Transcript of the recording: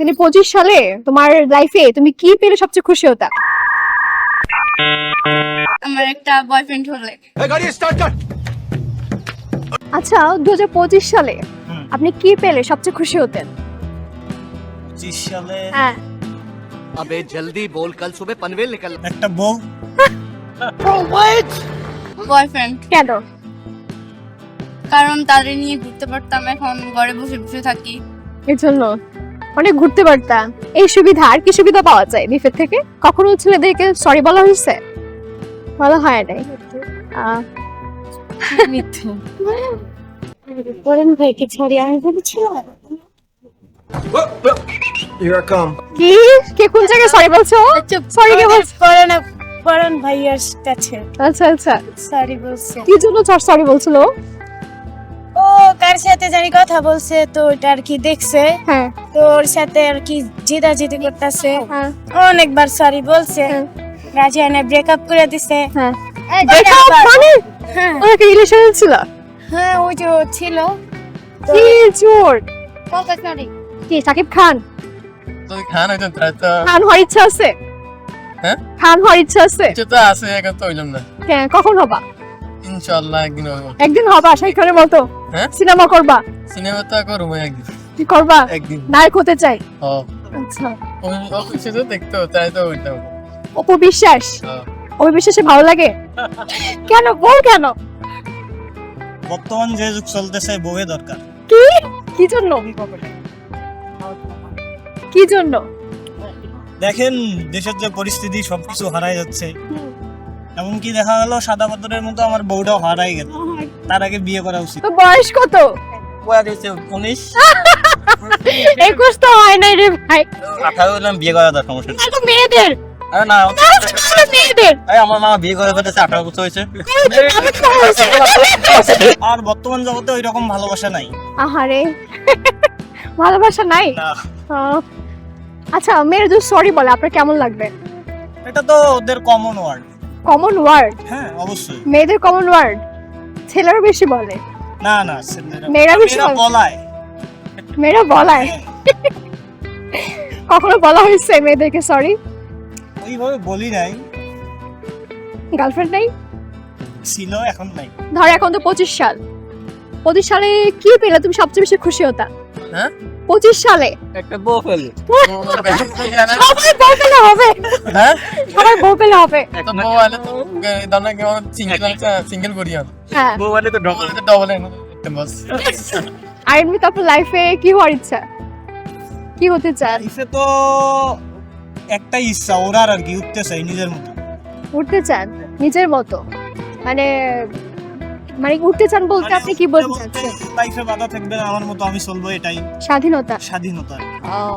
তুমি পঁচিশ সালে তোমার লাইফে তুমি কি পেলে সবচেয়ে খুশি হতা? আমার একটা বয়ফ্রেন্ড হলে। আচ্ছা দু সালে আপনি কি পেলে সবচেয়ে খুশি হতেন? হ্যাঁ। আবে জলদি বল কাল সুবে পনভেল নিকল। একটা বউ। বয়ফ্রেন্ড কেন? কারণ তাদের নিয়ে ঘুরতে পারতাম এখন ঘরে বসে বসে থাকি। এজন্য? অনেক ঘুরতে পারতাম এই সুবিধা আর কি সুবিধা পাওয়া যায় বিফের থেকে? কখনো ছেলেদেরকে সরি বলা হয়েছে? বলা হয় নাই। বলেন কি সরি আমি বলেছিলাম Here I come. কি? কে কোন জায়গায় সরি বলছো সরি কে বলছো? পরান পরান ভাইয়ার কাছে। আচ্ছা আচ্ছা। সরি বলছে। কি জন্য সরি বলছিল কার সাথে জানি কথা বলছে তো ওটা আর কি দেখছে। হ্যাঁ। তো ওর সাথে আর কি জিদা জিদি করতেছে। হ্যাঁ। অনেকবার সরি বলছে। হ্যাঁ। ব্রেকআপ করে দিছে। হ্যাঁ। মানে? হ্যাঁ। ওরা কি রিলেশনে ছিল? হ্যাঁ ওই যে ছিল। কি জোর কি সাকিব খান? খান হওয়ার ইচ্ছা আছে? হ্যাঁ? খান হওয়ার ইচ্ছা আছে? কিছু তো আছে এখন তো হইলাম না। হ্যাঁ কখন হবা? একদিন হব। একদিন হবা শাহিদ খানের মতো। হ্যাঁ? সিনেমা করবা? সিনেমা তো করব একদিন। কি করবা? একদিন। নায়ক হতে চাই? ও আচ্ছা। ওই অফিসে তো দেখতে তাই তো ওইটাও অপু বিশ্বাস। অপু বিশ্বাসে ভালো লাগে? কেন? বল কেন? বর্তমান যে যুগ চলতেছে বউয়ে দরকার। কি? কি জন্য? কি জন্য? দেখেন দেশের যে পরিস্থিতি সবকিছু হারাই যাচ্ছে। এমনকি দেখা গেল সাদা পাথরের মতো আমার বউটাও হারাই গেল তার আগে বিয়ে করা উচিত। তো বয়স কত? বয়স হয়েছে উনিশ। একুশ তো হয় নাই রে ভাই। আঠারো হলাম বিয়ে করা দরকার সমস্যা। তো মেয়েদের। আরে না মেয়েদের। এই আমার মামা বিয়ে করে ফেলেছে আঠারো বছর হয়েছে। আর বর্তমান জগতে ওই রকম ভালোবাসা নাই। আহারে। ভালোবাসা নাই? আচ্ছা মেয়ের যদি সরি বলে আপনার কেমন লাগবে? এটা তো ওদের কমন ওয়ার্ড কমন ওয়ার্ড হ্যাঁ অবশ্যই। মেয়েদের কমন ওয়ার্ড ছেলেরা বেশি বলে। না না ছেলেরা- মেয়েরা বেশি বলে। বলায়। মেয়েরা বলায়। কখনো বলা হয়েছে মেয়েদেরকে সরি ওইভাবে বলি নাই। গার্লফ্রেন্ড নাই? ছিল এখন নাই। ধর এখন তো পঁচিশ সাল। পঁচিশ সালে কি পেলে? তুমি সবচেয়ে বেশি খুশি হতা। হ্যাঁ? পঁচিশ সালে। একটা বউ ফেলে সবাই বউ পেলে হবে। হ্যাঁ? সবাই বউ পেলে হবে। তো বউ আলে তো দানা কেমন সিঙ্গেল সিঙ্গেল করি হ্যাঁ। বউ আলে তো ডবল তো ডবল বস আর এমনি তো আপনার লাইফে কি হওয়ার ইচ্ছা? কি হতে চান? লাইফে তো একটাই ইচ্ছা ওরার আর কি উঠতে চাই নিজের মতো। উঠতে চান নিজের মতো। মানে মানে উঠতে চান বলতে আপনি কি বলতে চাচ্ছেন? লাইফে বাধা থাকবে আমার মতো আমি চলবো এটাই। স্বাধীনতা। স্বাধীনতা।